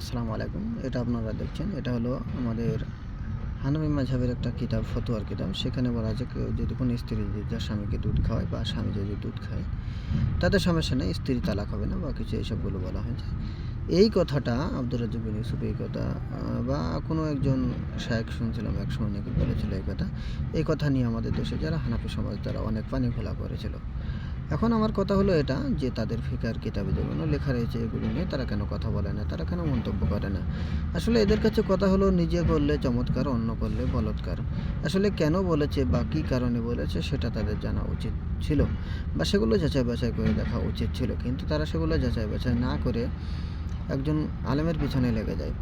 আসসালামু আলাইকুম, এটা আপনারা দেখছেন, এটা হলো আমাদের হানবি মাঝাবের একটা কিতাব, ফতোয়ার কিতাব। সেখানে বলা আছে কেউ যদি কোনো স্ত্রী যদি তার স্বামীকে দুধ খাওয়ায় বা স্বামী যদি দুধ খায়, তাদের সমস্যা নেই, স্ত্রী তালাক হবে না বা কিছু এইসবগুলো বলা হয়েছে। এই কথাটা আব্দুর রাজ্জাক বিন ইউসুফ এই কথা বা কোনো একজন শায়েক শুনছিলাম, এক সময় নাকি বলেছিল এই কথা। এই কথা নিয়ে আমাদের দেশে যারা হানাফি সমাজ, তারা অনেক পানি ঘোলা করেছিল। এখন আমার কথা হলো এটা, যে তাদের ফিকার কিতাবে যেগুলো লেখা রয়েছে, এগুলো নিয়ে তারা কেন কথা বলে না? তারা কেন মন্তব্য করে না? আসলে এদের কাছে কথা হলো নিজে করলে চমৎকার, অন্য করলে বলৎকার। আসলে কেন বলেছে বা কী কারণে বলেছে সেটা তাদের জানা উচিত ছিল বা সেগুলো যাচাই বাছাই করে দেখা উচিত ছিল। কিন্তু তারা সেগুলো যাচাই বাছাই না করে একজন আলেমের পিছনে লেগে যায়।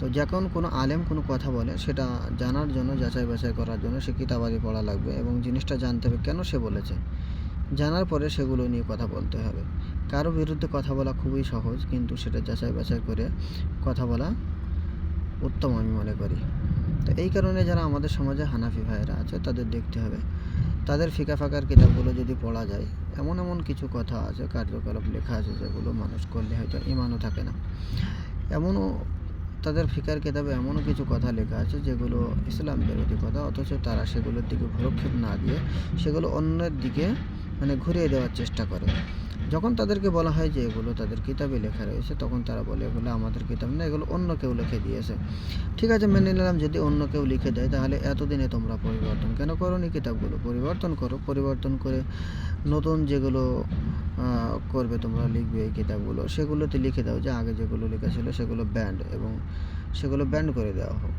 তো যখন কোনো আলেম কোনো কথা বলে, সেটা জানার জন্য, যাচাই বাছাই করার জন্য সে কিতাবাদি পড়া লাগবে এবং জিনিসটা জানতে হবে কেন সে বলেছে। জানার পরে সেগুলো নিয়ে কথা বলতে হবে। কারও বিরুদ্ধে কথা বলা খুবই সহজ, কিন্তু সেটা যাচাই বাছাই করে কথা বলা উত্তম আমি মনে করি। তো এই কারণে যারা আমাদের সমাজে হানাফি ভাইয়েরা আছে, তাদের দেখতে হবে। তাদের ফিকা ফাকার কিতাবগুলো যদি পড়া যায়, এমন এমন কিছু কথা আছে, কার্যকলাপ লেখা আছে, যেগুলো মানুষ করলে হয়তো ইমানও থাকে না। এমনও তাদের ফিকার কিতাবে এমনও কিছু কথা লেখা আছে, যেগুলো ইসলাম বিরোধী কথা অথচ তারা সেগুলোর দিকে ভরক্ষেপ না দিয়ে সেগুলো অন্যের দিকে মানে ঘুরিয়ে দেওয়ার চেষ্টা করে। যখন তাদেরকে বলা হয় যে এগুলো তাদের কিতাবে লেখা রয়েছে, তখন তারা বলে, এগুলো আমাদের কিতাব না, এগুলো অন্য কেউ লিখে দিয়েছে। ঠিক আছে, মেনে নিলাম, যদি অন্য কেউ লিখে দেয়, তাহলে এতদিনে তোমরা পরিবর্তন কেন করো নি কিতাবগুলো? পরিবর্তন করো, পরিবর্তন করে নতুন যেগুলো করবে তোমরা লিখবে এই কিতাবগুলো, সেগুলোতে লিখে দাও যে আগে যেগুলো লেখা ছিল সেগুলো ব্যান্ড এবং সেগুলো ব্যান্ড করে দেওয়া হোক।